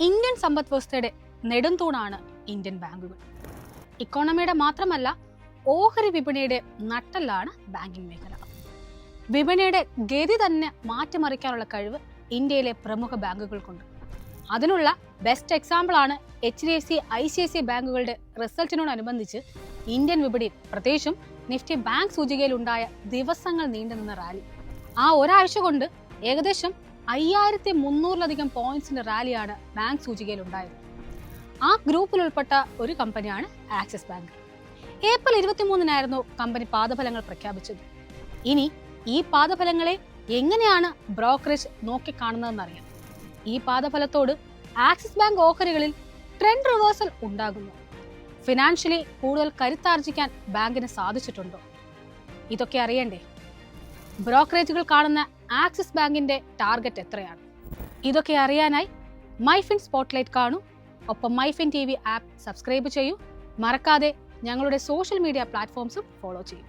Indian സമ്പദ് വ്യവസ്ഥയുടെ നെടുംതൂണാണ് Indian ബാങ്കുകൾ. ഇക്കോണമിയുടെ മാത്രമല്ല ഓഹരി വിപണിയുടെ നട്ടലാണ് ബാങ്കിംഗ് മേഖല. വിപണിയുടെ ഗതി തന്നെ മാറ്റിമറിക്കാനുള്ള കഴിവ് ഇന്ത്യയിലെ പ്രമുഖ ബാങ്കുകൾക്കുണ്ട്. അതിനുള്ള ബെസ്റ്റ് എക്സാമ്പിളാണ് H D F C I C I C ബാങ്കുകളുടെ റിസൾട്ടിനോടനുബന്ധിച്ച് ഇന്ത്യൻ വിപണിയിൽ പ്രത്യേകിച്ചും നിഫ്റ്റി ബാങ്ക് സൂചികയിൽ ഉണ്ടായ ദിവസങ്ങൾ നീണ്ടുനിന്ന റാലി. ആ ഒരാഴ്ച കൊണ്ട് ഏകദേശം അയ്യായിരത്തി മുന്നൂറിലധികം പോയിന്റ്സിന്റെ റാലിയാണ് ബാങ്ക് സൂചികയിൽ ഉണ്ടായത് ആ ഗ്രൂപ്പിൽ ഉൾപ്പെട്ട ഒരു കമ്പനിയാണ് ആക്സിസ് ബാങ്ക് ഏപ്രിൽ ഇരുപത്തിമൂന്നിനായിരുന്നു കമ്പനി പാദഫലങ്ങൾ പ്രഖ്യാപിച്ചത്. ഇനി ഈ പാദഫലങ്ങളെ എങ്ങനെയാണ് ബ്രോക്കറേജ് നോക്കിക്കാണുന്നതെന്നറിയാം. ഈ പാദഫലത്തോട് ആക്സിസ് ബാങ്ക് ഓഹരികളിൽ ട്രെൻഡ് റിവേഴ്സൽ ഉണ്ടാകുന്നു. ഫിനാൻഷ്യലി കൂടുതൽ കരുത്താർജിക്കാൻ ബാങ്കിന് സാധിച്ചിട്ടുണ്ടോ? ഇതൊക്കെ അറിയണ്ടേ? ബ്രോക്കറേജുകൾ കാണുന്ന ആക്സിസ് ബാങ്കിന്റെ ടാർഗറ്റ് എത്രയാണ്? ഇതൊക്കെ അറിയാനായി മൈഫിൻ സ്പോട്ട്ലൈറ്റ് കാണൂ. ഒപ്പം MyFin T V app subscribe ചെയ്യൂ. മറക്കാതെ ഞങ്ങളുടെ സോഷ്യൽ മീഡിയ പ്ലാറ്റ്ഫോംസും ഫോളോ ചെയ്യൂ.